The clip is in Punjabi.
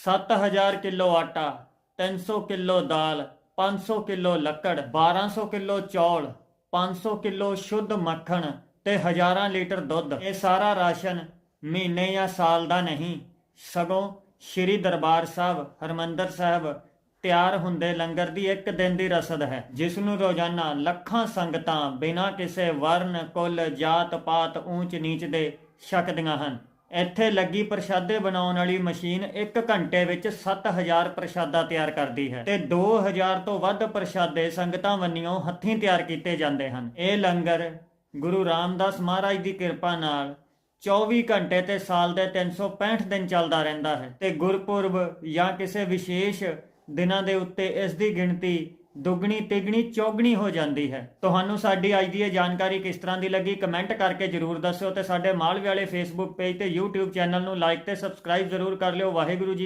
7000 ਕਿਲੋ ਆਟਾ 300 ਕਿਲੋ ਦਾਲ 500 ਕਿਲੋ ਲੱਕੜ 1200 ਕਿਲੋ ਚੌਲ 500 ਕਿਲੋ ਸ਼ੁੱਧ ਮੱਖਣ ਤੇ ਹਜ਼ਾਰਾਂ ਲੀਟਰ ਦੁੱਧ। ਇਹ ਸਾਰਾ ਰਾਸ਼ਨ ਮਹੀਨੇ ਜਾਂ ਸਾਲ ਦਾ ਨਹੀਂ, ਸਗੋਂ ਸ਼੍ਰੀ ਦਰਬਾਰ ਸਾਹਿਬ, ਹਰਮੰਦਰ ਸਾਹਿਬ ਤਿਆਰ ਹੁੰਦੇ ਲੰਗਰ ਦੀ ਇੱਕ ਦਿਨ ਦੀ ਰਸਦ ਹੈ, ਜਿਸ ਨੂੰ ਰੋਜ਼ਾਨਾ ਲੱਖਾਂ ਸੰਗਤਾਂ ਬਿਨਾਂ ਕਿਸੇ ਵਰਨ, ਕੁੱਲ ਜਾਤ ਪਾਤ ਊਂਚ ਨੀਚ ਦੇ ਛਕਦੀਆਂ ਹਨ। ਇੱਥੇ ਲੱਗੀ ਪ੍ਰਸ਼ਾਦੇ ਬਣਾਉਣ ਵਾਲੀ ਮਸ਼ੀਨ 1 ਘੰਟੇ ਵਿੱਚ 7000 ਪ੍ਰਸ਼ਾਦਾ ਤਿਆਰ ਕਰਦੀ ਹੈ ਤੇ 2000 ਤੋਂ ਵੱਧ ਪ੍ਰਸ਼ਾਦੇ ਸੰਗਤਾਂ ਵੰਨੀਆਂ ਹੱਥੀਂ ਤਿਆਰ ਕੀਤੇ ਜਾਂਦੇ ਹਨ। ਇਹ ਲੰਗਰ ਗੁਰੂ ਰਾਮਦਾਸ ਮਹਾਰਾਜ ਦੀ ਕਿਰਪਾ ਨਾਲ 24 ਘੰਟੇ ਤੇ ਸਾਲ ਦੇ 365 ਦਿਨ ਚੱਲਦਾ ਰਹਿੰਦਾ ਹੈ ਤੇ ਗੁਰਪੁਰਬ ਜਾਂ ਕਿਸੇ ਵਿਸ਼ੇਸ਼ ਦਿਨਾਂ ਦੇ ਉੱਤੇ ਇਸ ਦੀ ਗਿਣਤੀ ਦੁੱਗਣੀ, ਤਿਗਣੀ, ਚੌਗਣੀ ਹੋ ਜਾਂਦੀ ਹੈ। ਤੁਹਾਨੂੰ ਸਾਡੀ ਅੱਜ ਦੀ ਇਹ ਜਾਣਕਾਰੀ ਕਿਸ ਤਰ੍ਹਾਂ ਦੀ ਲੱਗੀ ਕਮੈਂਟ ਕਰਕੇ ਜਰੂਰ ਦੱਸਿਓ ਤੇ ਸਾਡੇ ਮਾਲਵੇ ਵਾਲੇ ਫੇਸਬੁੱਕ ਪੇਜ ਤੇ YouTube ਚੈਨਲ ਨੂੰ ਲਾਈਕ ਤੇ ਸਬਸਕ੍ਰਾਈਬ ਜਰੂਰ ਕਰ ਲਿਓ। ਵਾਹਿਗੁਰੂ ਜੀ